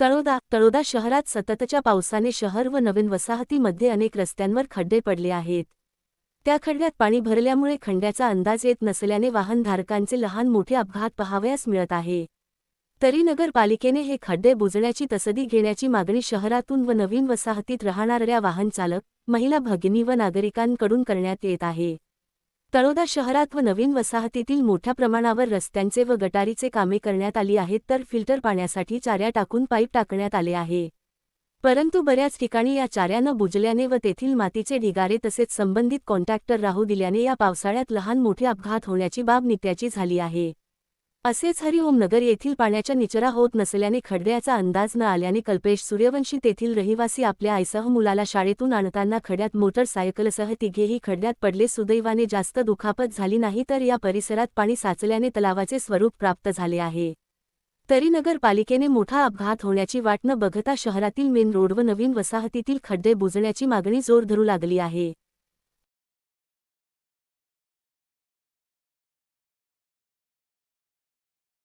तळोदा तळोदा शहरात सततच्या पावसाने शहर व नवीन वसाहतीमध्ये अनेक रस्त्यांवर खड्डे पडले आहेत. त्या खड्ड्यात पाणी भरल्यामुळे खंड्याचा अंदाज येत नसल्याने वाहनधारकांचे लहान मोठे अपघात पहावयास मिळत आहे. तरी नगरपालिकेने हे खड्डे बुजण्याची तसदी घेण्याची मागणी शहरातून व नवीन वसाहतीत राहणाऱ्या वाहनचालक महिला भगिनी व नागरिकांकडून करण्यात येत आहे. तळोदा शहरात व नवीन वसाहतीतील मोठ्या प्रमाणावर रस्त्यांचे व गटारीचे कामे करण्यात आली आहेत तर फिल्टर पाण्यासाठी चाऱ्या टाकून पाईप टाकण्यात आले आहे. परंतु बऱ्याच ठिकाणी या चाऱ्यानं बुजल्याने व तेथील मातीचे ढिगारे तसेच संबंधित कॉन्ट्रॅक्टर राहू दिल्याने या पावसाळ्यात लहान मोठे अपघात होण्याची बाब नित्याची झाली आहे. असेच हरिओम नगर येथील पाण्याच्या निचरा होत नसल्याने खड्ड्याचा अंदाज न आल्याने कल्पेश सूर्यवंशी तेथील रहिवासी आपल्या आईसह मुलाला शाळेतून आणताना खड्यात मोटरसायकलसह तिघेही खड्ड्यात पडले. सुदैवाने जास्त दुखापत झाली नाही तर या परिसरात पाणी साचल्याने तलावाचे स्वरूप प्राप्त झाले आहे. तरी नगरपालिकेने मोठा अपघात होण्याची वाट न बघता शहरातील मेन रोड व नवीन वसाहतीतील खड्डे बुजण्याची मागणी जोर धरू लागली आहे.